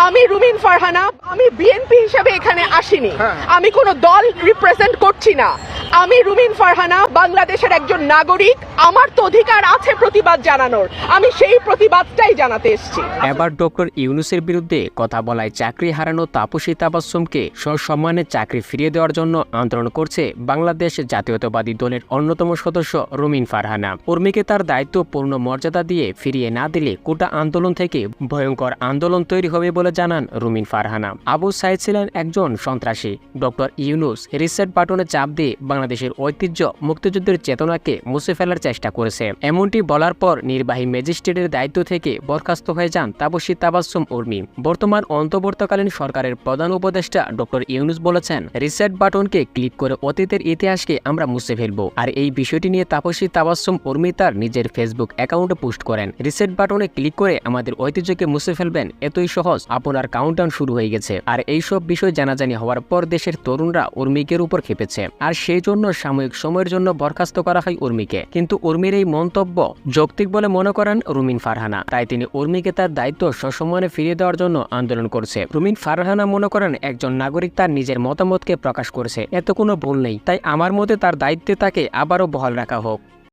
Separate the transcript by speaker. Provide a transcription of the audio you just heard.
Speaker 1: আমি রুমিন ফারহানা আমি বিএনপি হিসেবে এখানে আসিনি
Speaker 2: হ্যাঁ।
Speaker 1: আমি কোনো দল রিপ্রেজেন্ট করছি না আমি রুমিন ফারহানা, বাংলাদেশের একজন নাগরিক। আমার তো অধিকার আছে প্রতিবাদ জানানোর। আমি সেই প্রতিবাদটাই জানাতে এসেছি।
Speaker 3: এবার ডক্টর ইউনুসের বিরুদ্ধে কথা বলায় চাকরি হারানো তাপসী তাবাসুমকে সসম্মানে চাকরি ফিরিয়ে দেওয়ার জন্য আন্দোলন করছে বাংলাদেশ জাতীয়তাবাদী দলের অন্যতম সদস্য রুমিন ফারহানা। উর্মিকে তার দায়িত্ব পূর্ণ মর্যাদা দিয়ে ফিরিয়ে না দিলে কোটা আন্দোলন থেকে ভয়ঙ্কর আন্দোলন তৈরি হবে বলে জানান রুমিন ফারহানা। আবু সাইদ ছিলেন একজন সন্ত্রাসী। ডক্টর ইউনুস রিসেট বাটনে চাপ দিয়ে বাংলাদেশের ঐতিহ্য মুক্তিযুদ্ধের চেতনাকে মুছে ফেলার চেষ্টা করেছে। এমনটি বলার পর নির্বাহী ম্যাজিস্ট্রেটের দায়িত্ব থেকে বরখাস্ত হয়ে যান তাপসী তাবাসুম উর্মি। বর্তমান অন্তর্বর্তীকালীন সরকারের প্রধান উপদেষ্টা ডক্টর ইউনুস বলেছেন, রিসেট বাটনকে ক্লিক করে অতীতের ইতিহাসকে আমরা মুছে ফেলব। আর এই বিষয়টি নিয়ে তাপসী তাবাসুম উর্মি তার নিজের ফেসবুক অ্যাকাউন্টে পোস্ট করেন। রিসেট বাটনে ক্লিক করে আমাদের ঐতিহ্যকে মুছে ফেলবেন, এতই সহজ, আপনার কাউন্টডাউন শুরু হয়ে গেছে। আর এই সব বিষয় জানাজানি হওয়ার পর দেশের তরুণরা উর্মিকের উপর খেপেছে। আর সেই জন্য, সাময়িক সময়ের জন্য বরখাস্ত করা হয় উর্মিকে। কিন্তু উর্মির এই মন্তব্য যৌক্তিক বলে মনে করেন রুমিন ফারহানা। তাই তিনি উর্মিকে তার দায়িত্ব সসম্মানে ফিরিয়ে দেওয়ার জন্য আন্দোলন করছে। রুমিন ফারহানা মনে করেন একজন নাগরিক তার নিজের মতামতকে প্রকাশ করছে। এত কোনো ভুল নেই। তাই আমার মতে তার দায়িত্বে তাকে আবারও বহাল রাখা হোক।